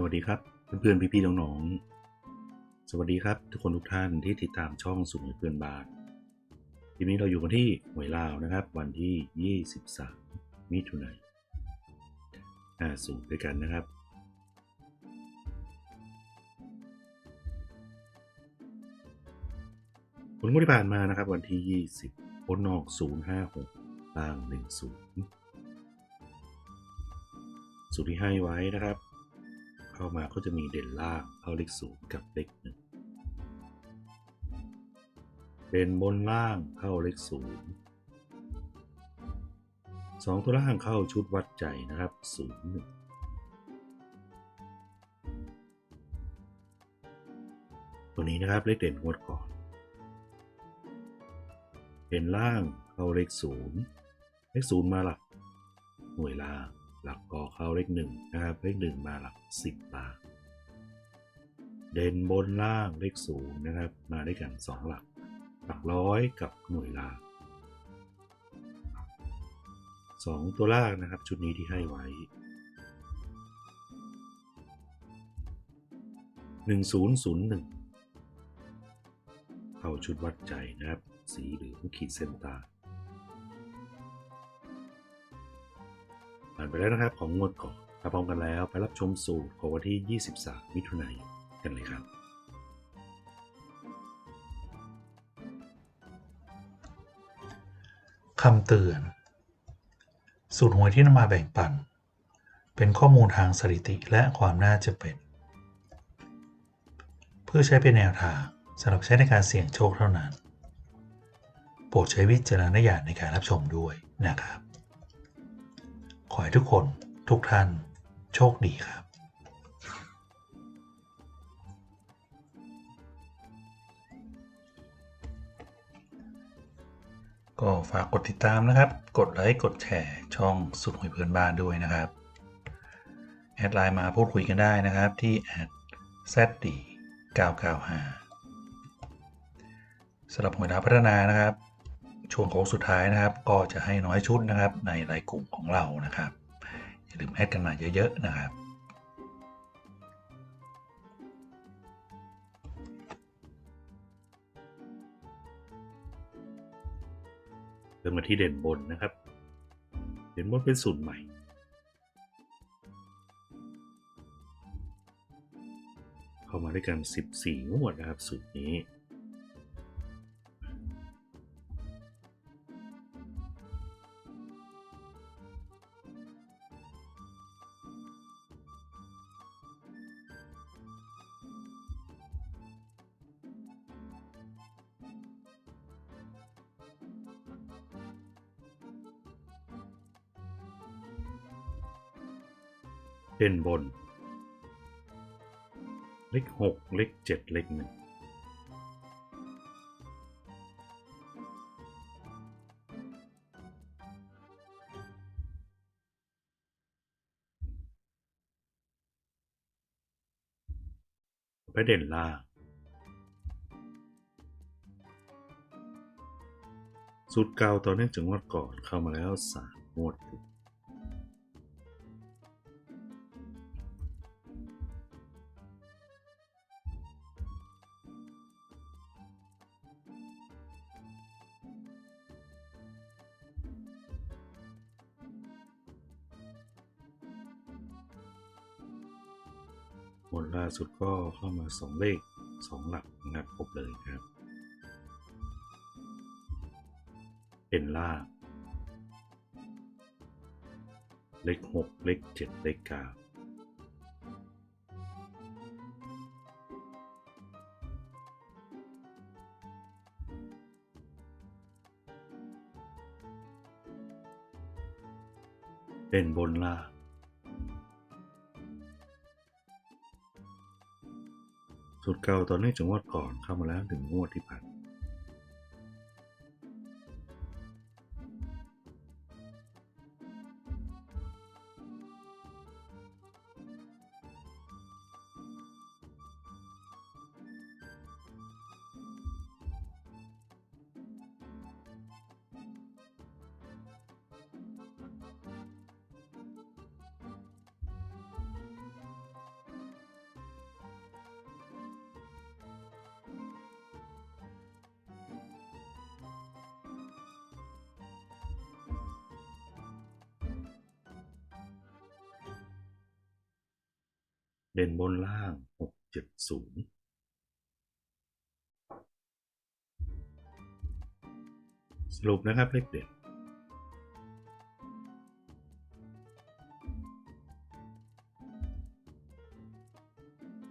สวัสดีครับเพื่อนๆพี่ๆน้องๆสวัสดีครับ ทุกคนทุกท่านที่ติดตามช่องสุ่มเพื่อนบานทีนี้เราอยู่กันที่หวยลาวนะครับ วันที่ 23 มิถุนายน50ด้วยกันนะครับ ผลงวดที่ผ่านมานะครับ วันที่ 20พ้นออก 056ล่าง 10สูตรที่ให้ไว้นะครับ เข้ามาก็จะมีเด่นล่างเข้าเลขศูนย์กับเลขหนึ่งเด่นบนล่างเข้าเลขศูนย์สองตัวล่างเข้าชุดวัดใจนะครับศูนย์หนึ่งตัวนี้นะครับเลขเด่นงวดก่อน เด่นล่างเข้าเลขศูนย์เลขศูนย์มาหลักหน่วยล่าง หลักก็เข้าเลขหนึ่งนะครับเลขหนึ่งมาหลักสิบล่าเด่นบนล่างเลขศูนย์นะครับมาด้วยกันสองหลัก หลักร้อยกับหน่วยลาสองตัวล่างนะครับชุดนี้ที่ให้ไว้หนึ่งศูนย์ศูนย์หนึ่งเข้าชุดวัดใจนะครับ สีหลือขีดเส้นต้ ผ่านไปแล้วนะครับของงวดก่อนถ้าพร้อมกันแล้วไปรับชมสูตรของวันที่ 23 มิถุนายนกันเลยครับ คำเตือน สูตรหวยที่นำมาแบ่งปัน เป็นข้อมูลทางสถิติและความน่าจะเป็น เพื่อใช้เป็นแนวทางสำหรับใช้ในการเสี่ยงโชคเท่านั้น โปรดใช้วิจารณญาณในการรับชมด้วยนะครับ ขอให้ทุกคนทุกท่านโชคดีครับก็ฝากกดติดตามนะครับ กดไลค์ กดแชร์ช่องสุดหวยเพื่อนบ้านด้วยนะครับ แอดไลน์มาพูดคุยกันได้นะครับที่แอด zd 995สำหรับหวยดาวพัฒนานะครับ ช่วงโค้งสุดท้ายนะครับ ก็จะให้น้อยชุดนะครับ ในรายกลุ่มของเรานะครับอย่าลืมแอดกันมาเยอะๆนะครับเริ่มมาที่เด่นบนนะครับ เด่นบนเป็นสูตรใหม่ เข้ามาด้วยกัน 14งวดนะครับสูตรนี้ เด่นบน เลขหกเลขเจ็ดเลขหนึ่งไปเด่นล่างสูตรเก่าตอนเนื่องจากงวดก่อนเข้ามาแล้วสามงวดติด หมดล่าสุดก็เข้ามาสองเลขสองหลักนะครับครบเลยครับ เป็นล่า เลขหกเลขเจ็ดเลขเก้าเป็นบนล่าง สูตรเก่าตอนนี้จะงวดก่อนเข้ามาแล้วถึงงวดที่ผ่าน เด่นบนล่างหกเจ็ดศูนย์สรุปนะครับเลขเด่น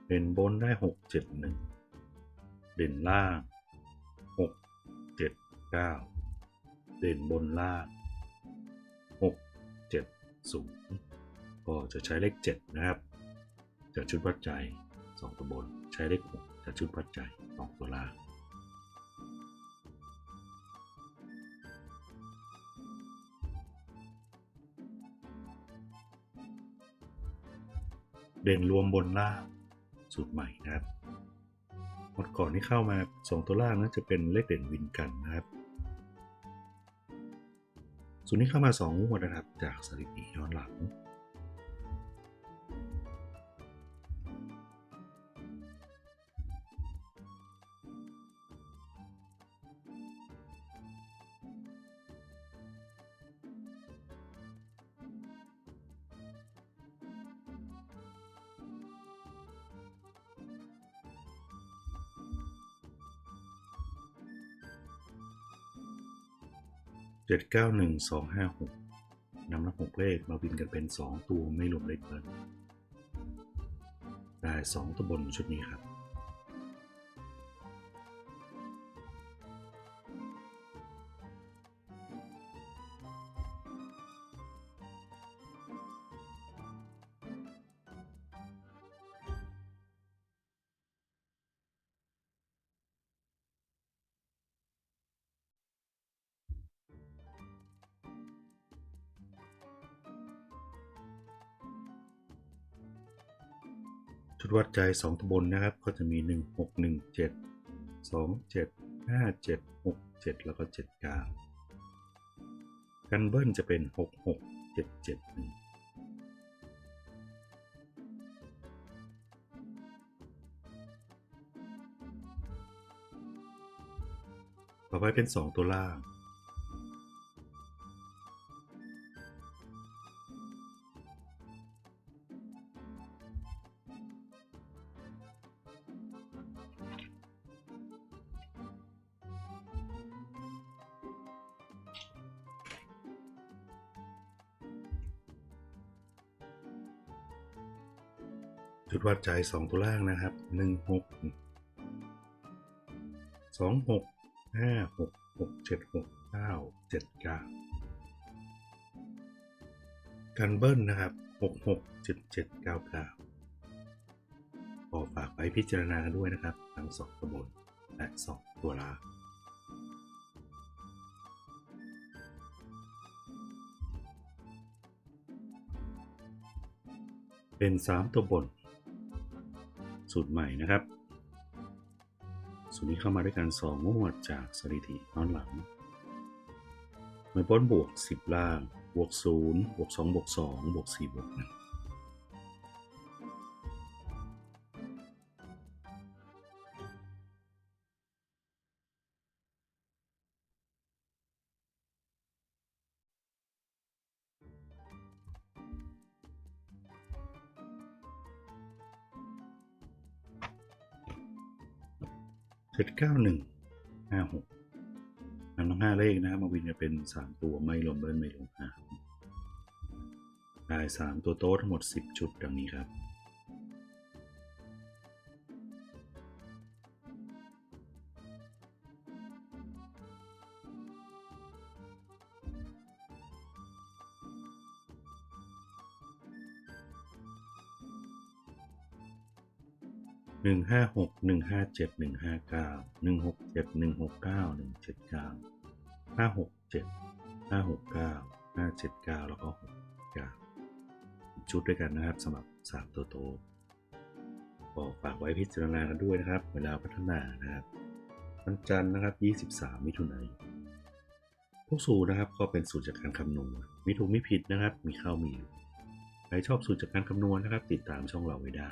เด่นบนได้หกเจ็ดหนึ่งเด่นล่างหกเจ็ดเก้าเด่นบนล่างหกเจ็ดศูนย์ก็จะใช้เลขเจ็ดนะครับ จากชุดวัดใจสองตัวบน ใช้เลขหกจากชุดวัดใจสองตัวล่างเด่นรวมบนล่างสูตรใหม่นะครับหมดก่อนที่เข้ามาสองตัวล่างนั้นจะเป็นเลขเด่นวินกันนะครับ สูตรนี้เข้ามาสองงวดนะครับ จากสถิติย้อนหลัง เจ็ดเก้าหนึ่งสองห้าหกนำนับหกเลขมาบินกันเป็นสองตัวไม่รวมเลขเบิ้ลได้สองตัวบนชุดนี้ครับ ดวัดใจสองตัวบนนะครับ ก็จะมีหนึ่งหกหนึ่งเจ็ดสองเจ็ดห้าเจ็ดหกเจ็ดแล้วก็เจ็ดก้ากันเบิ้ลจะเป็นหกหกเจ็ดเจ็ดหนึ่งต่อไปเป็นสองตัวล่าง จุดวัดใจสองตัวล่างนะครับหนึ่งหกสองหกห้าหกหกเจ็ดหกเก้าเจ็ดเก้ากันเบิ้ลนะครับหกหกเจ็ดเจ็ดเก้าเก้าขอฝากไปพิจารณาด้วยนะครับ ทั้งสองตัวบนและสองตัวล่างเป็น 3 ตัวบน สูตรใหม่นะครับ สูตรนี้เข้ามาด้วยกัน2งวดจากสถิติย้อนหลังหน่วยป้นบวก 10 ล่าง บวก 0 บวก 2 บวก 2 บวก 4 บวก1 เจ็ดเก้าหนึ่งห้าหกนำทั้งห้าเลขนะครับมาวินจะเป็นสามตัวไม่รวมเบิ้ลไม่รวมหาได้สามตัวโต๊ะทั้งหมดสิบชุดดังนี้ครับ 156 157 159 167 169 179 567 569 579 แล้วก็ 69 ชุดด้วยกันนะครับสำหรับสามตัวโตก็ฝากไว้พิจารณากันด้วยนะครับ เวลาพัฒนานะครับวันจันทร์นะครับ 23 มิถุนายนพวกสูตรนะครับก็เป็นสูตรจากการคำนวณมีถูกไม่ผิดนะครับ มีเข้ามีใครชอบสูตรจากการคำนวณนะครับ ติดตามช่องเราไว้ได้